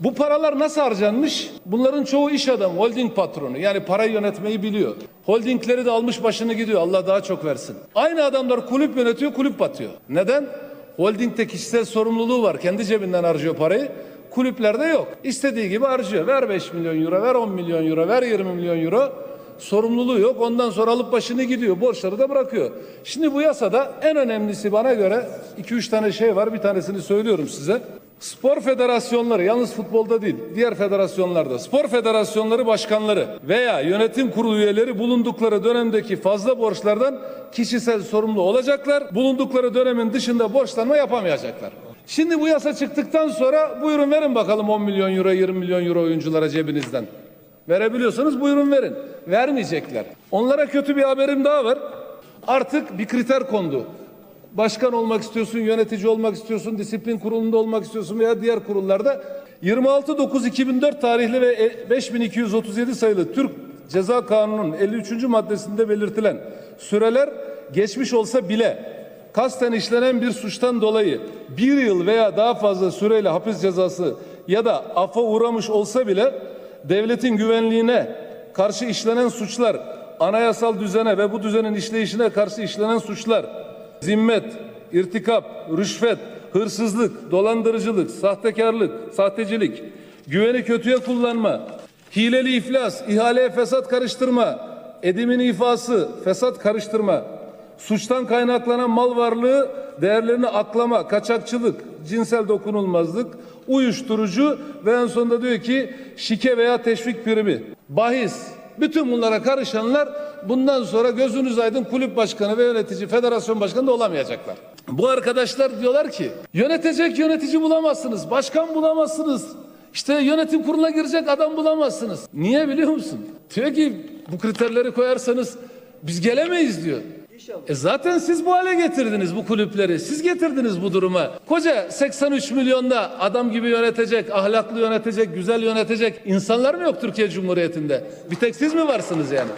Bu paralar nasıl harcanmış? Bunların çoğu iş adamı, holding patronu. Yani parayı yönetmeyi biliyor. Holdingleri de almış başını gidiyor. Allah daha çok versin. Aynı adamlar kulüp yönetiyor, kulüp batıyor. Neden? Holdingde kişisel sorumluluğu var. Kendi cebinden harcıyor parayı. Kulüplerde yok. İstediği gibi harcıyor. Ver 5 milyon euro, ver 10 milyon euro, ver 20 milyon euro. Sorumluluğu yok. Ondan sonra alıp başını gidiyor. Borçları da bırakıyor. Şimdi bu yasada en önemlisi bana göre 2-3 tane şey var. Bir tanesini söylüyorum size. Spor federasyonları yalnız futbolda değil diğer federasyonlarda spor federasyonları başkanları veya yönetim kurulu üyeleri bulundukları dönemdeki fazla borçlardan kişisel sorumlu olacaklar. Bulundukları dönemin dışında borçlanma yapamayacaklar. Şimdi bu yasa çıktıktan sonra buyurun verin bakalım 10 milyon euro 20 milyon euro oyunculara cebinizden. Verebiliyorsanız buyurun verin. Vermeyecekler. Onlara kötü bir haberim daha var. Artık bir kriter kondu. Başkan olmak istiyorsun, yönetici olmak istiyorsun, disiplin kurulunda olmak istiyorsun veya diğer kurullarda 26.9.2004 tarihli ve e- 5237 sayılı Türk Ceza Kanunu'nun 53. maddesinde belirtilen süreler geçmiş olsa bile kasten işlenen bir suçtan dolayı bir yıl veya daha fazla süreyle hapis cezası ya da affa uğramış olsa bile devletin güvenliğine karşı işlenen suçlar, anayasal düzene ve bu düzenin işleyişine karşı işlenen suçlar, zimmet, irtikap, rüşvet, hırsızlık, dolandırıcılık, sahtekarlık, sahtecilik, güveni kötüye kullanma, hileli iflas, ihaleye fesat karıştırma, edimin ifası, fesat karıştırma, suçtan kaynaklanan mal varlığı değerlerini aklama, kaçakçılık, cinsel dokunulmazlık, uyuşturucu ve en sonunda diyor ki şike veya teşvik primi, bahis, bütün bunlara karışanlar bundan sonra gözünüz aydın kulüp başkanı ve yönetici, federasyon başkanı da olamayacaklar. Bu arkadaşlar diyorlar ki yönetecek yönetici bulamazsınız, başkan bulamazsınız. İşte yönetim kuruluna girecek adam bulamazsınız. Niye biliyor musun? Diyor ki bu kriterleri koyarsanız biz gelemeyiz diyor. E zaten siz bu hale getirdiniz bu kulüpleri. Siz getirdiniz bu duruma. Koca 83 milyonda adam gibi yönetecek, ahlaklı yönetecek, güzel yönetecek insanlar mı yok Türkiye Cumhuriyeti'nde? Bir tek siz mi varsınız yani?